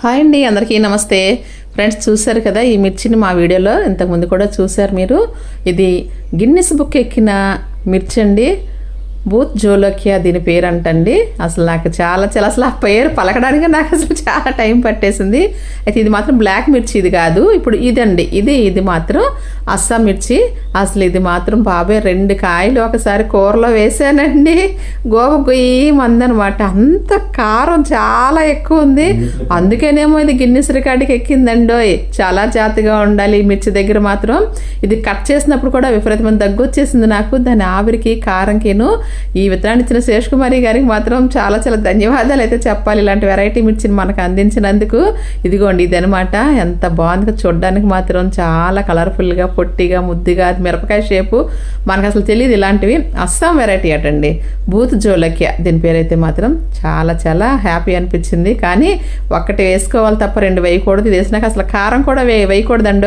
Hi అండి అందరికీ నమస్తే. ఫ్రెండ్స్ చూశారు కదా ఈ మిర్చిని మా వీడియోలో? ఇంతకుముందు కూడా చూశారు మీరు. ఇది గిన్నెస్ బుక్ ఎక్కిన మిర్చి అండి బూత్ జోలోకియా దీని పేరు అంటండి అసలు నాకు చాలా చాలా అసలు ఆ పేరు పలకడానికి నాకు అసలు చాలా టైం పట్టేసింది. అయితే ఇది మాత్రం బ్లాక్ మిర్చి ఇది కాదు. ఇప్పుడు ఇదండి. ఇది ఇది మాత్రం అస్సాం మిర్చి. అసలు ఇది మాత్రం బాబాయ్ రెండు కాయలు ఒకసారి కూరలో వేసానండి. గోవ గొయ్యి మందనమాట. అంత కారం చాలా ఎక్కువ ఉంది. అందుకేనేమో ఇది గిన్నెస్ రికార్డుకి ఎక్కిందండోయ్. చాలా జాతిగా ఉండాలి ఈ మిర్చి దగ్గర మాత్రం. ఇది కట్ చేసినప్పుడు కూడా విపరీతమైన దగ్గు వచ్చేసింది నాకు. దాని ఆవిరికి కారంకిను ఈ విత్తనాన్ని ఇచ్చిన శేష్ కుమారి గారికి మాత్రం చాలా చాలా ధన్యవాదాలు అయితే చెప్పాలి. ఇలాంటి వెరైటీ మిర్చిని మనకు అందించినందుకు. ఇదిగోండి ఇది అనమాట ఎంత బాగుంది చూడడానికి మాత్రం చాలా కలర్ఫుల్గా పొట్టిగా ముద్దుగా మిరపకాయ షేపు మనకు అసలు తెలియదు ఇలాంటివి. అస్సాం వెరైటీ అటండి. బూత్ జోలక్య దీని పేరైతే మాత్రం చాలా చాలా హ్యాపీ అనిపించింది. కానీ ఒక్కటి వేసుకోవాలి తప్ప రెండు వేయకూడదు. ఇది వేసినాక అసలు కారం కూడా వే వేయకూడదండి.